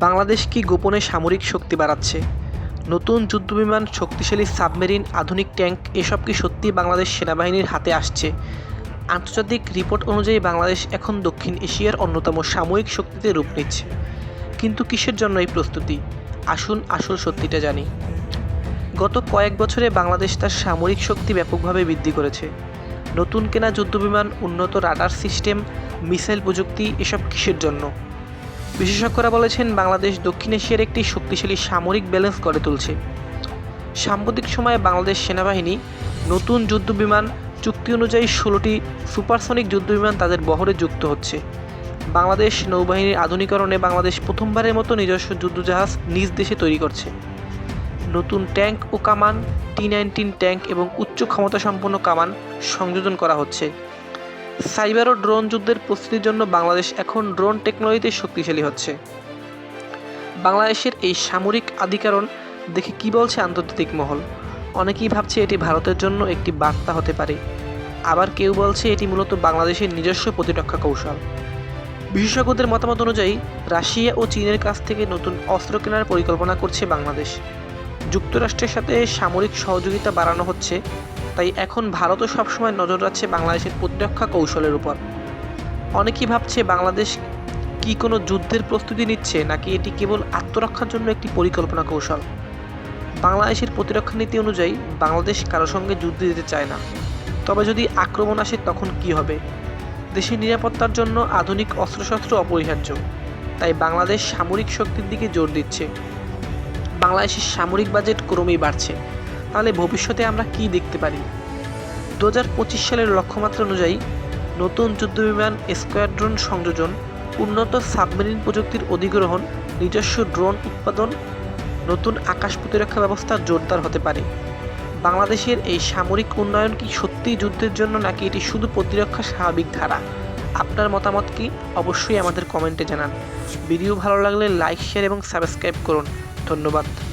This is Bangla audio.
বাংলাদেশ কি গোপনে সামরিক শক্তি বাড়াচ্ছে? নতুন যুদ্ধবিমান, শক্তিশালী সাবমেরিন, আধুনিক ট্যাঙ্ক, এসব কি সত্যি বাংলাদেশ সেনাবাহিনীর হাতে আসছে? আন্তর্জাতিক রিপোর্ট অনুযায়ী বাংলাদেশ এখন দক্ষিণ এশিয়ার অন্যতম সাময়িক শক্তিতে রূপ নিচ্ছে। কিন্তু কিসের জন্য এই প্রস্তুতি? আসুন আসল সত্যিটা জানি। গত কয়েক বছরে বাংলাদেশ তার সামরিক শক্তি ব্যাপকভাবে বৃদ্ধি করেছে। নতুন কেনা যুদ্ধবিমান, উন্নত রাডার সিস্টেম, মিসাইল প্রযুক্তি, এসব কিসের জন্য? বিশেষজ্ঞরা বলেছেন, বাংলাদেশ দক্ষিণ এশিয়ার একটি শক্তিশালী সামরিক ব্যালেন্স গড়ে তুলছে। সাম্প্রতিক সময়ে বাংলাদেশ সেনাবাহিনী নতুন যুদ্ধবিমান, চুক্তি অনুযায়ী ষোলোটি সুপারসনিক যুদ্ধবিমান তাদের বহরে যুক্ত হচ্ছে। বাংলাদেশ নৌবাহিনীর আধুনিকরণে বাংলাদেশ প্রথমবারের মতো নিজস্ব যুদ্ধজাহাজ নিজ দেশে তৈরি করছে। নতুন ট্যাঙ্ক ও কামান, টি নাইনটিন ট্যাঙ্ক এবং উচ্চ ক্ষমতা সম্পন্ন কামান সংযোজন করা হচ্ছে। সাইবার ও ড্রোন যুদ্ধের প্রস্তুতির জন্য বাংলাদেশ এখন ড্রোন টেকনোলজিতে শক্তিশালী হচ্ছে। বাংলাদেশের এই সামরিক আধিকারণ দেখে কি বলছে আন্তর্জাতিক মহল? অনেকেই ভাবছে এটি ভারতের জন্য একটি বার্তা হতে পারে। আবার কেউ বলছে এটি মূলত বাংলাদেশের নিজস্ব প্রতিরক্ষা কৌশল। বিশেষজ্ঞদের মতামত অনুযায়ী, রাশিয়া ও চীনের কাছ থেকে নতুন অস্ত্র কেনার পরিকল্পনা করছে বাংলাদেশ। যুক্তরাষ্ট্রের সাথে সামরিক সহযোগিতা বাড়ানো হচ্ছে তাই এখন ভারতও সবসময় নজর রাখছে বাংলাদেশের প্রতিরক্ষা কৌশলের উপর। অনেকেই ভাবছে বাংলাদেশ কি কোনো যুদ্ধের প্রস্তুতি নিচ্ছে নাকি এটি কেবল আত্মরক্ষার জন্য একটি পরিকল্পনা কৌশল? বাংলাদেশের প্রতিরক্ষা নীতি অনুযায়ী বাংলাদেশ কারও সঙ্গে যুদ্ধ দিতে চায় না। তবে যদি আক্রমণ আসে তখন কি হবে? দেশের নিরাপত্তার জন্য আধুনিক অস্ত্রশস্ত্র অপরিহার্য। তাই বাংলাদেশ সামরিক শক্তির দিকে জোর দিচ্ছে। বাংলাদেশের সামরিক বাজেট ক্রমেই বাড়ছে। তাহলে ভবিষ্যতে আমরা কি দেখতে পারি? দু হাজার পঁচিশ সালের লক্ষ্যমাত্রা অনুযায়ী, নতুন যুদ্ধবিমান স্কোয়াড্রন সংযোজন, উন্নত সাবমেরিন প্রযুক্তির অধিগ্রহণ, নিজস্ব ড্রোন উৎপাদন, নতুন আকাশ প্রতিরক্ষা ব্যবস্থা জোরদার হতে পারে। বাংলাদেশের এই সামরিক উন্নয়ন কি সত্যিই যুদ্ধের জন্য নাকি এটি শুধু প্রতিরক্ষা স্বাভাবিক ধারা? আপনার মতামত কি? অবশ্যই আমাদের কমেন্টে জানান। ভিডিও ভালো লাগলে লাইক, শেয়ার এবং সাবস্ক্রাইব করুন। ধন্যবাদ।